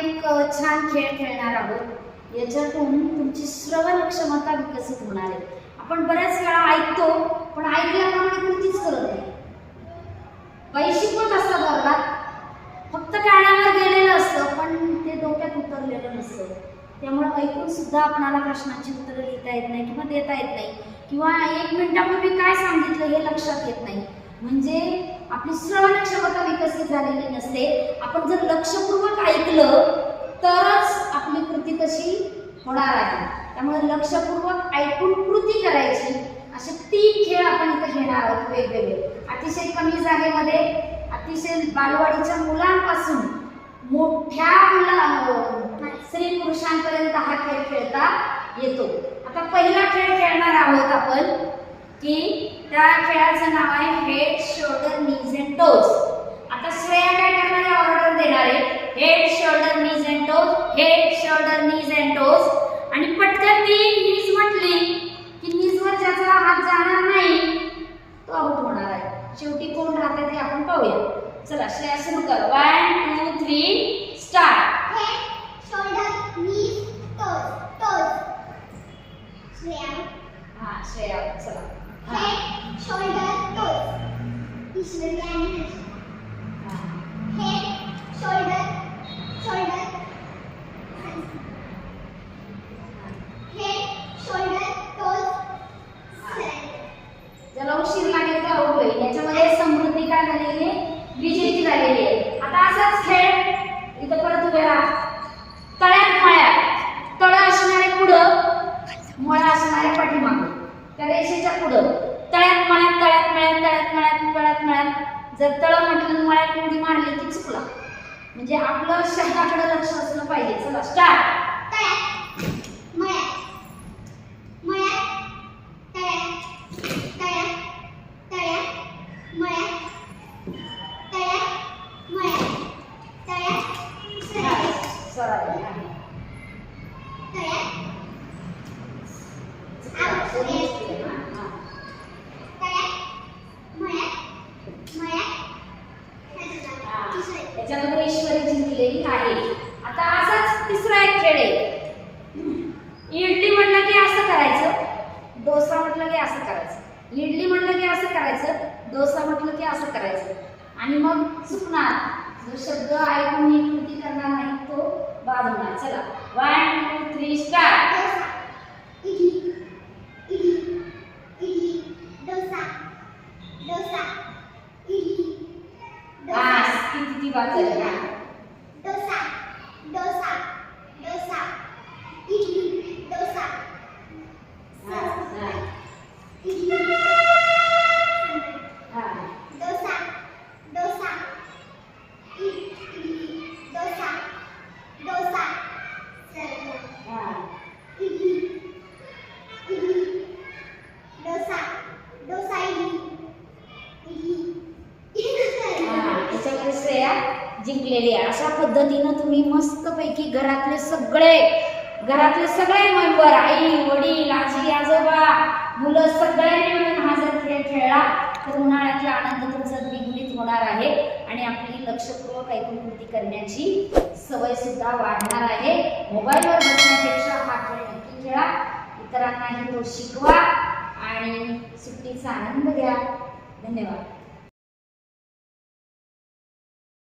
एक छान खेळ खेळणार आहोत. याच्यातून तुमची श्रवण क्षमता विकसित होणार आहे. आपण बऱ्याच वेळा ऐकतो पण ऐकल्याप्रमाणे कृतीच करत नाही. बाई शिकवत असतात वर्गात? फक्त कानावर गेलेलं असतं पण ते डोक्यात उतरलेलं नसतं. त्यामुळे ऐकून सुद्धा आपणाला प्रश्नांची उत्तरं लिहिता येत नाही किंवा देता येत नाही. किंवा एक मिनिटापूर्वी काय सांगितलं? म्हणजे आपली श्रवण क्षमता विकसित झालेली नसते. आपण जर लक्षपूर्वक ऐकलं तरच आपली कृती कशी होणार आहे. त्यामुळे लक्षपूर्वक ऐकून कृती करायची असे तीन खेळ आपण इथं घेणार आहोत वेगवेगळे. अतिशय कमी जागेमध्ये अतिशय बालवाडीच्या मुलांपासून मोठ्या मुला स्त्री पुरुषांपर्यंत हा खेळ खेळता येतो. आता पहिला खेळ खेळणार आहोत आपण की त्या खेळाचं नाव आहे head shoulder knees and toes आता श्रेया काय करणार आहे? ऑर्डर देणार आहे. Head shoulder knees and toes head shoulder knees and toes आणि पटकन ती नीज म्हटली की नीजवर ज्याचा हात जाणार नाही तो आउट होणार आहे. शेवटी कोण राहते ते आपण पाहूया. चला श्रेया सुरू कर. One two three start. Shreya. हा श्रेया चला. Shoulder, toes. ईश्वरी आणि. हा. Shoulder, shoulder. Head, shoulder, toes. Side. ज्याला उशीर लागेल आउट होईल याच्यामध्ये समृद्धी काय झालेली आहे विजेती झालेली आहे आता असाच खेळ तळ्यात मळ्यात तळ्यात मळ्यात. जर तळ म्हटलं मळ्यात उडी मारली की चुकला. म्हणजे आपलं शब्दाकडे लक्ष असलं पाहिजे. चला स्टार्ट तळ्यात. मळ्यात. मळ्यात. तळ्यात. तळ्यात. तळ्यात. मळ्यात. तळ्यात. मळ्यात. तळ्यात. सरळ. सरळ तळ्यात. आवाज येत. तळ्यात. मळ्यात. मळ्यात. त्याच्याबरोबर ईश्वरी जिंकलेली आहे. आता असाच तिसरा एक खेळ आहे. इडली म्हणलं की असं करायचं डोसा म्हटलं की असं करायचं. इडली म्हणलं की असं करायचं डोसा म्हटलं की असं करायचं. आणि मग चुकणार. जो शब्द ऐकून कृती करणार नाही तो बाद होणार चला. One two three start dosa. Idli. Idli. Idli. Dosa. Dosa. Idli. Dosa. हा किती ती बाद झाली हा. डोसा डोसा डोसा इडली डोसा हा, हा, इडली हा. डोसा डोसा इडली डोसा डोसा हा. इडली इडली डोसा डोसा इडली इडली हा, याच्यामध्ये श्रेया जिंकलेली आहे. अशा पद्धतीनं तुम्ही मस्तपैकी घरातले सगळे घरातले सगळे मेंबर आई वडील आजी आजोबा मुलं सगळ्यांनी मिळून हा जर खेळ खेळला तर उन्हाळ्यातला आनंद तुमचा द्विगुणित होणार आहे आणि आपली लक्षपूर्वक ऐकून कृती करण्याची सवय सुद्धा वाढणार आहे. मोबाईलवर बसण्यापेक्षा हा खेळ नक्की खेळा. इतरांनाही तो शिकवा आणि सुट्टीचा आनंद घ्या. धन्यवाद.